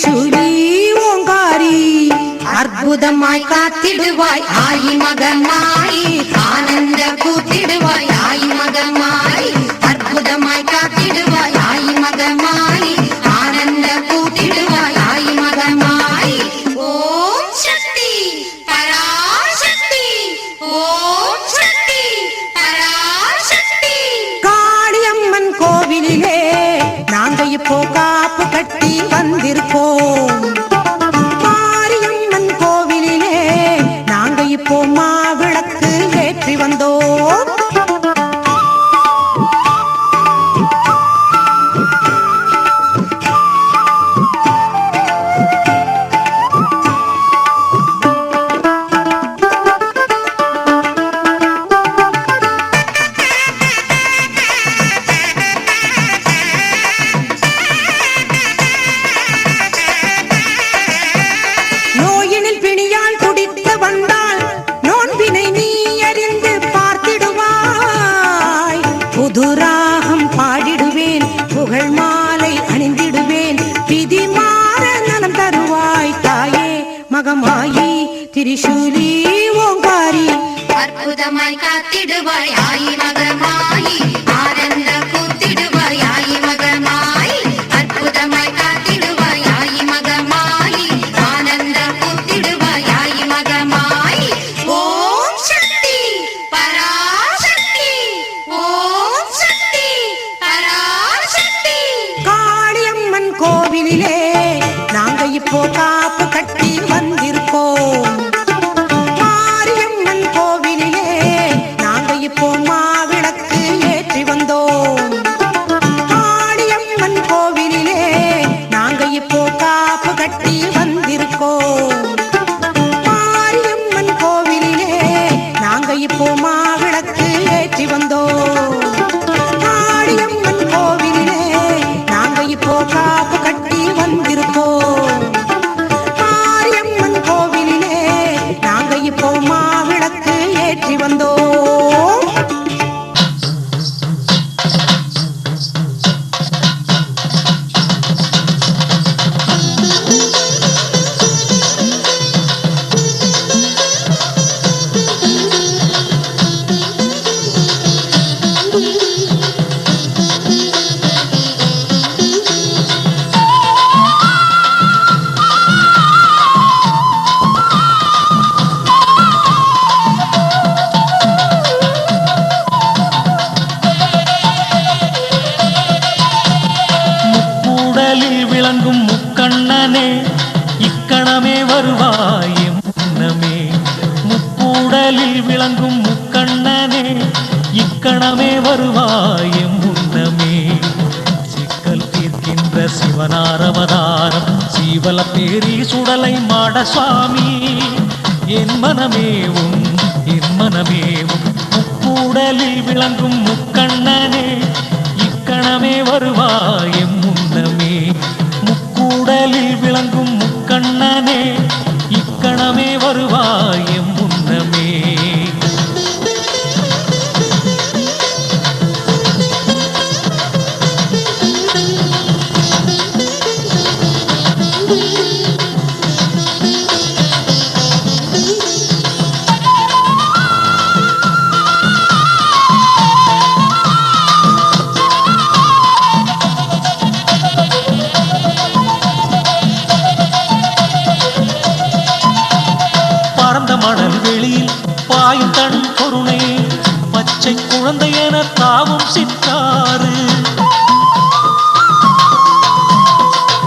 திரிசூலி ஓங்காரி அற்புதமாய் காத்திடுவாய். ஆயி மகமாய் ஆனந்த கூத்திடுவாய். திரிசூலி ஓங்காரி அற்புதமாய் காத்திடுவாய் ஆயி மகமாய் ஆனந்த கூத்திடுவாய் ஆயி மகமாய் அற்புதமாய் காத்திடுவாய் ஆயி மகமாய் ஆனந்த கூத்திடுவாய் ஆயி மகமாய் ஓம் சக்தி பராசக்தி. ஓம் சக்தி பராசக்தி. காளியம்மன் கோவிலிலே நாங்க இப்போ காப்பு கட்டி விளங்கும் முக்கண்ணனே இக்கணமே வருவாய் முன்னமே. முக்கூடலில் விளங்கும் முக்கண்ணனே இக்கணமே வருவாய் முன்னமே. சிக்கல் தீர்க்கின்ற சிவனாரவதாரம் சீவல பேரி சுடலை மாட சுவாமி. என் மனமேவும் என் மனமேவும் முக்கூடலில் விளங்கும் முக்கண்ணனே இக்கணமே வருவாய் முன்னமே. உடலில் விளங்கும் முக்கண்ணனே இக்கணமே வருவாய். பரந்த மணல் வெளியில் பாயும் தன் கருணை பச்சை குழந்தை என தாவும் சித்தாறு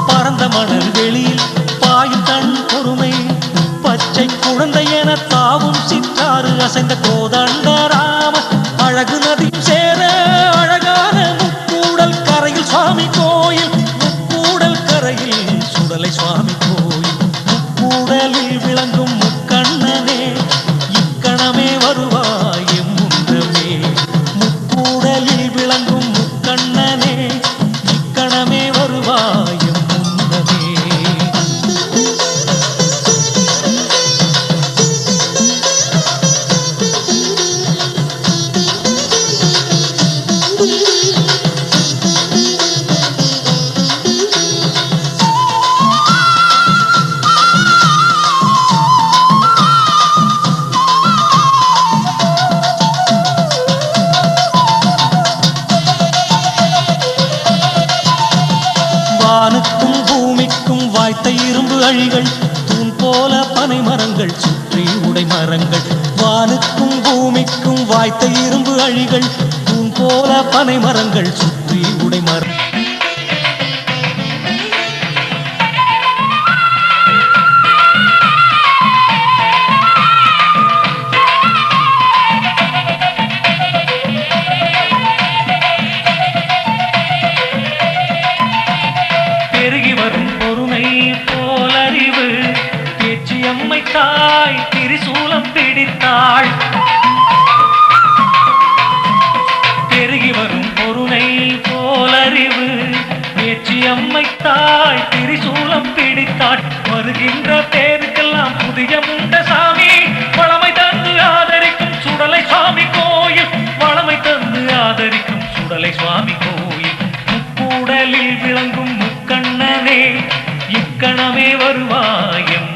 பறந்த மணல் வெளியில் பாயும் தன் பொறுமை பச்சை குழந்தை என தாவும் சித்தாறு அசைந்த கோதண்ட அழிகள் தூண் போல பனை மரங்கள் சுற்றி உடை மரங்கள் வானுக்கும் பூமிக்கும் வாய்த்த இரும்பு அழிகள் தூண் போல பனை மரங்கள் சுற்றி உடை மரம் சிரித்தாள் பெருகி வரும் பொருளை போலறிவு. பேச்சியம்மை தாய் திரிசூலம் பிடித்தாள். வருகின்ற பேருக்கெல்லாம் புதிய முண்ட சாமி. வளமை தந்து ஆதரிக்கும் சுடலை சுவாமி கோயில். வளமை தந்து ஆதரிக்கும் சுடலை சுவாமி கோயில். முக்கூடலில் விளங்கும் முக்கண்ணனே இக்கணமே வருவாயம்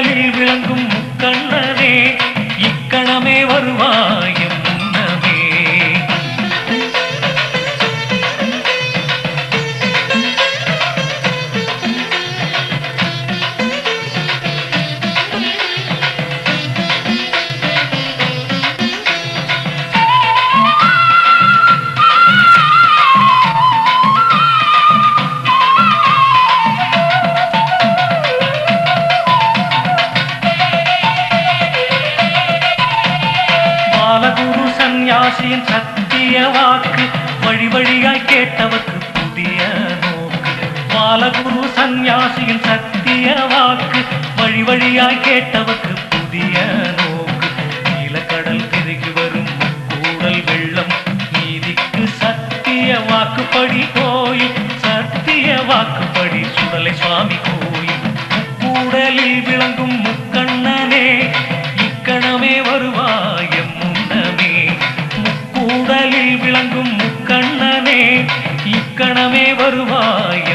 முக்கூடலில் விளங்கும் முக்கண்ணனே இக்கணமே வருவாய். முக்கூடலில் விளங்கும் முக்கண்ணனே இக்கணமே வருவாய முன்னமே. முக்கூடலில் விளங்கும் முக்கண்ணனே இக்கணமே வருவாய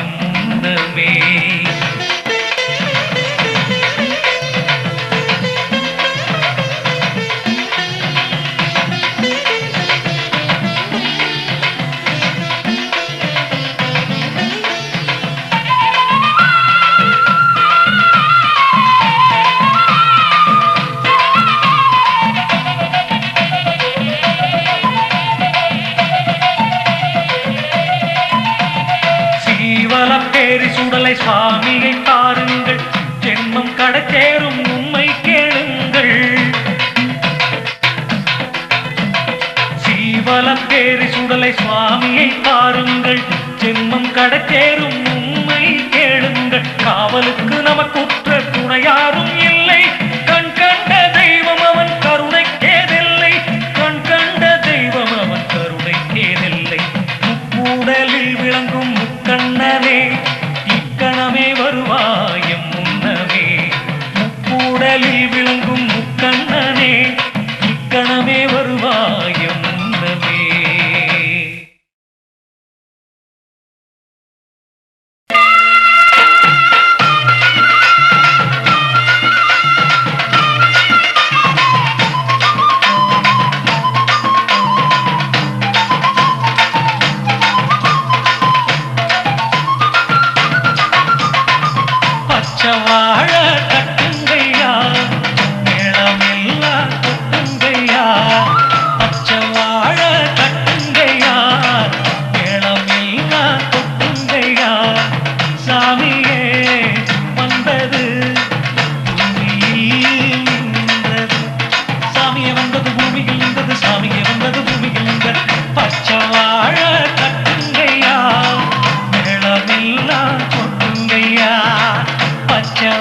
ஜென்மம் கடத்தேறும் உண்மை கேளுங்கள். சீவலம் பேரி சுடலை சுவாமி பச்சையா பச்சை